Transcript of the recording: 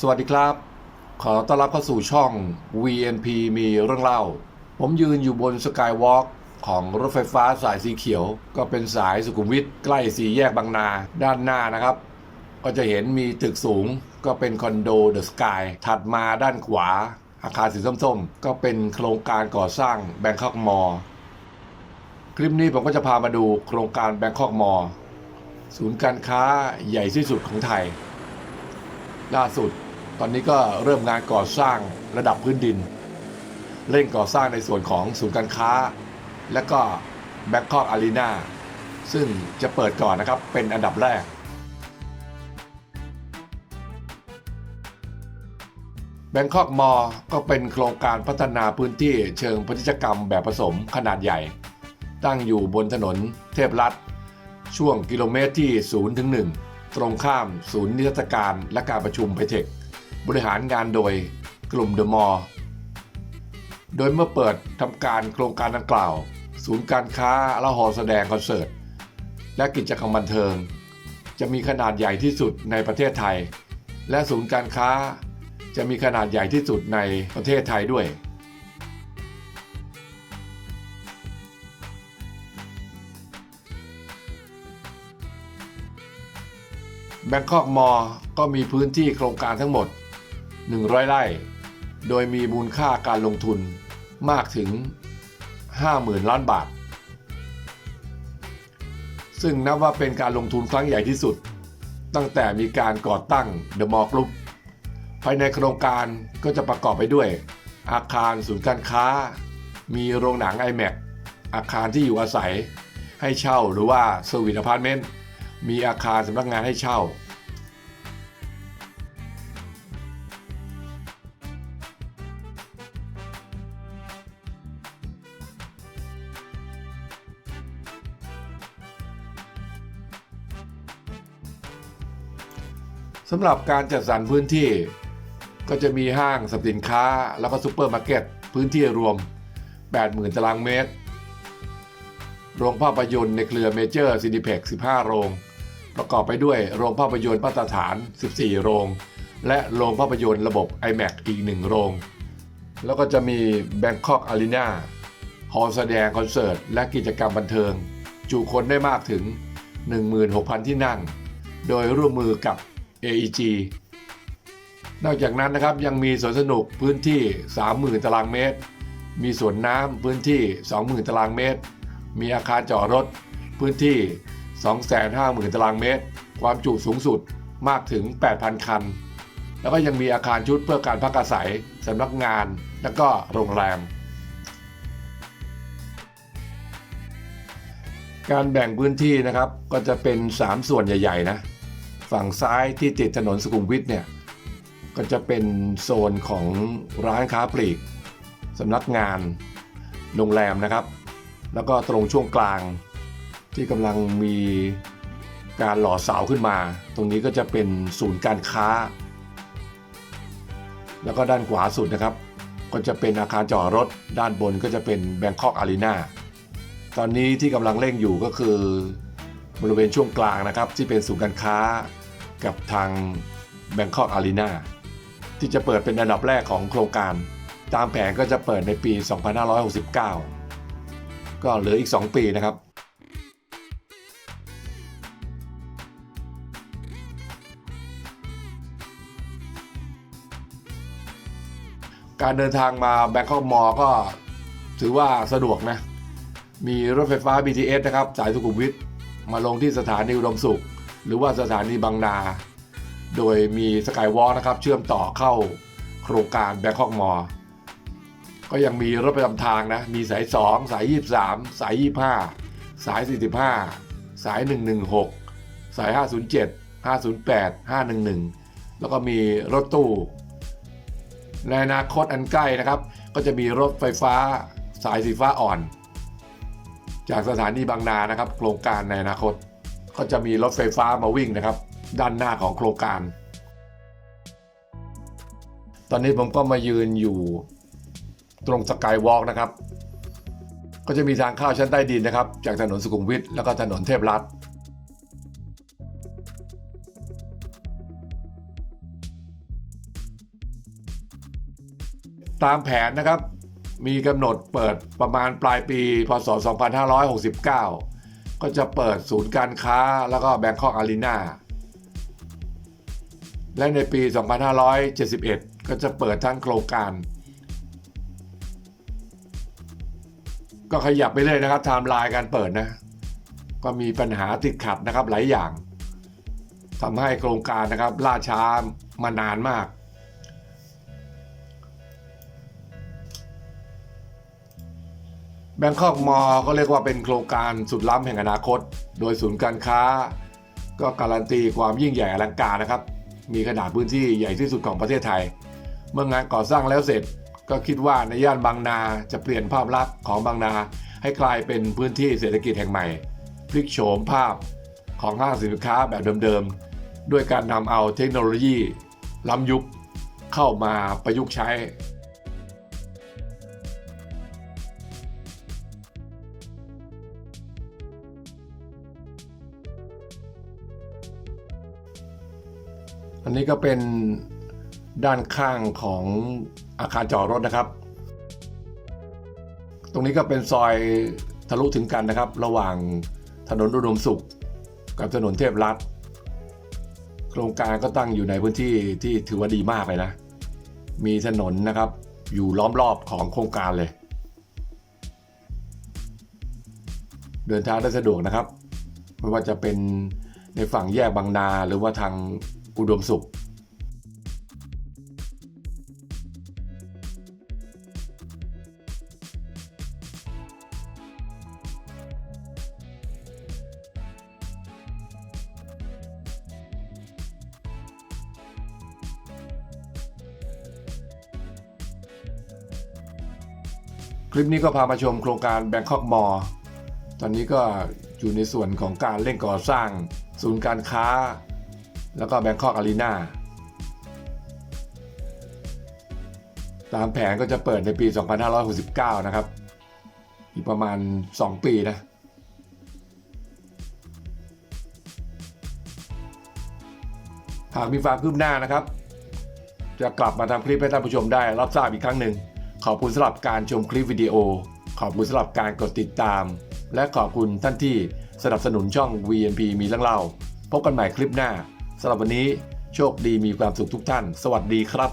สวัสดีครับ ขอต้อนรับเข้าสู่ช่อง VNP มีเรื่องเล่า ผมยืนอยู่บนสกายวอล์กของรถไฟฟ้าสายสีเขียว ก็เป็นสายสุขุมวิทใกล้สีแยกบางนาด้านหน้านะครับ ก็จะเห็นมีตึกสูงก็เป็นคอนโดเดอะสกายถัดมาด้านขวา อาคารสีส้มๆ ก็เป็นโครงการก่อสร้างแบงคอกมอคลิปนี้ผมก็จะพามาดูโครงการแบงคอกมอศูนย์การค้าใหญ่ที่สุดของไทย ล่าสุด ตอนนี้ก็เริ่มงานก่อสร้างระดับพื้นดิน เร่งก่อสร้างในส่วนของศูนย์การค้า และก็แบงคอกอารีนาซึ่งจะเปิดก่อนนะครับเป็นอันดับแรก แบงคอกมอก็เป็นโครงการพัฒนาพื้นที่เชิงพาณิชกรรมแบบผสมขนาดใหญ่ ตั้งอยู่บนถนนเทพรัฐช่วงกิโลเมตรที่ 0 ถึง 1 ตรงข้ามศูนย์นิทรรศการและการประชุมไพเทค บริหารงานโดยกลุ่มเดอะมอลโดยเมื่อเปิดทำการโครงการดังกล่าว ศูนย์การค้าและหอแสดงคอนเสิร์ต และกิจกรรมบันเทิง จะมีขนาดใหญ่ที่สุดในประเทศไทย และศูนย์การค้า จะมีขนาดใหญ่ที่สุดในประเทศไทยด้วย แบงคอกมอก็มีพื้นที่โครงการทั้งหมด 100 ไร่ โดยมีมูลค่าการลงทุนมากถึง 50,000 ล้านบาท ซึ่งนับว่าเป็นการลงทุนครั้งใหญ่ที่สุด ตั้งแต่มีการก่อตั้งเดอะมอลล์กรุ๊ปภายในโครงการก็จะประกอบไปด้วย อาคารศูนย์การค้า มีโรงหนัง iMac อาคารที่อยู่อาศัย ให้เช่าหรือว่าเซอร์วิสอพาร์ตเมนต์มีอาคารสำนักงานให้เช่า สำหรับการจัดสรรพื้นที่ ก็จะมีห้างสรรพสินค้า แล้วก็ซูเปอร์มาร์เก็ตพื้นที่รวม 80,000 ตารางเมตร โรงภาพยนตร์ในเครือเมเจอร์ซินิเพ็ก15 โรง ประกอบไปด้วยโรงภาพยนตร์มาตรฐาน 14 โรง และโรงภาพยนตร์ระบบ iMac อีก 1 โรง แล้วก็จะมี Bangkok Arena ฮอลล์แสดงคอนเสิร์ต และกิจกรรมบันเทิงจุคนได้มากถึง 16,000 ที่นั่ง โดยร่วมมือกับ AEG นอกจากนั้นนะครับยังมีสวนสนุกพื้นที่ 30,000 ตารางเมตร มีสวนน้ำพื้นที่ 20,000 ตารางเมตร มีอาคารจอดรถ พื้นที่ 250,000 ตารางเมตร ความจุสูงสุดมากถึง 8,000 คัน แล้วก็ยังมีอาคารชุดเพื่อการพักอาศัยสำนักงาน และก็โรงแรม การแบ่งพื้นที่นะครับก็จะเป็น 3 ส่วนใหญ่ ๆ นะ ฝั่งซ้ายที่ติดถนนสุขุมวิทเนี่ยก็จะเป็นโซนของร้านค้าปลีกสำนักงานโรงแรมนะครับ แล้วก็ตรงช่วงกลางที่กำลังมีการหล่อเสาขึ้นมา ตรงนี้ก็จะเป็นศูนย์การค้า แล้วก็ด้านขวาสุดนะครับ ก็จะเป็นอาคารจอดรถ ด้านบนก็จะเป็นแบงคอกอารีนาตอนนี้ที่กำลังเร่งอยู่ก็คือบริเวณช่วงกลางนะครับ ที่เป็นศูนย์การค้า กับทางแบงคอกอารีนาที่จะเปิดเป็นอันดับแรกของโครงการ ตามแผนก็จะเปิดในปี 2569 ก็เหลืออีก 2 ปีนะครับ การเดินทางมาแบงคอกมอก็ถือว่าสะดวกนะ มีรถไฟฟ้า BTS นะครับ สายสุขุมวิทมาลงที่สถานีอุดมสุข หรือว่าสถานีบางนา โดยมีสกายวอล์กนะครับเชื่อมต่อเข้าโครงการแบงคอกมอก็ยังมีรถประจำทางนะ มีสาย 2 สาย 23 สาย 25 สาย 45 สาย 116 สาย 507 508 511 แล้วก็มีรถตู้ ในอนาคตอันใกล้นะครับ ก็จะมีรถไฟฟ้าสายสีฟ้าอ่อน จากสถานีบางนานะครับ โครงการในอนาคต ก็จะมีรถไฟฟ้ามาวิ่งนะครับ ด้านหน้าของโครงการ ตอนนี้ผมก็มายืนอยู่ตรงสกายวอล์กนะครับ ก็จะมีทางเข้าชั้นใต้ดินนะครับ จากถนนสุขุมวิทแล้วก็ถนนเทพรัฐถตามแผนนะครับ มีกำหนดเปิดประมาณปลายปี พศ 2569 ก็จะเปิดศูนย์การค้าแล้วก็แบงคอกอารีนาและในปี 2571 ก็จะเปิดทั้งโครงการ ก็ขยับไปเรื่อยนะครับไทม์ไลน์การเปิดนะ ก็มีปัญหาติดขัดนะครับหลายอย่างทำให้โครงการนะครับล่าช้ามานานมาก บงคอกมอก็เรียกว่าเป็นโครงการสุดล้ำแห่งอนาคต โดยศูนย์การค้า ก็การันตีความยิ่งใหญ่อลังการนะครับ มีขนาดพื้นที่ใหญ่ที่สุดของประเทศไทย เมื่องานก่อสร้างแล้วเสร็จก็คิดว่าในย่านบางนาจะเปลี่ยนภาพลักษณ์ของบางนา ให้กลายเป็นพื้นที่เศรษฐกิจแห่งใหม่ พลิกโฉมภาพของห้างสินค้าแบบเดิมๆด้วยการนำเอาเทคโนโลยีล้ำยุคเข้ามาประยุกต์ใช้ อันนี้ก็เป็นด้านข้างของอาคารจอดรถนะครับ ตรงนี้ก็เป็นซอยทะลุถึงกันนะครับ ระหว่างถนนอุดมสุข กับถนนเทพรัฐโครงการก็ตั้งอยู่ในพื้นที่ที่ถือว่าดีมากเลยนะ มีถนนนะครับ อยู่ล้อมรอบของโครงการเลย เดินทางได้สะดวกนะครับ ไม่ว่าจะเป็นในฝั่งแยกบางนาหรือว่าทาง อุดมสุขคลิปนี้ก็พามาชมโครงการ Bangkok Mall ตอนนี้ก็อยู่ในส่วนของการเร่งก่อสร้างศูนย์การค้า แล้วก็ Bangkok Arena ตามแผนก็จะเปิดในปี 2569 นะครับ อีกประมาณ 2 ปีนะหากมีความคืบหน้านะครับ จะกลับมาทำคลิปให้ท่านผู้ชมได้รับทราบอีกครั้งหนึ่ง ขอบคุณสำหรับการชมคลิปวิดีโอ ขอบคุณสำหรับการกดติดตาม และขอบคุณท่านที่สนับสนุนช่อง VNP มีเรื่องเล่า พบกันใหม่คลิปหน้า สำหรับวันนี้โชคดีมีความสุขทุกท่าน สวัสดีครับ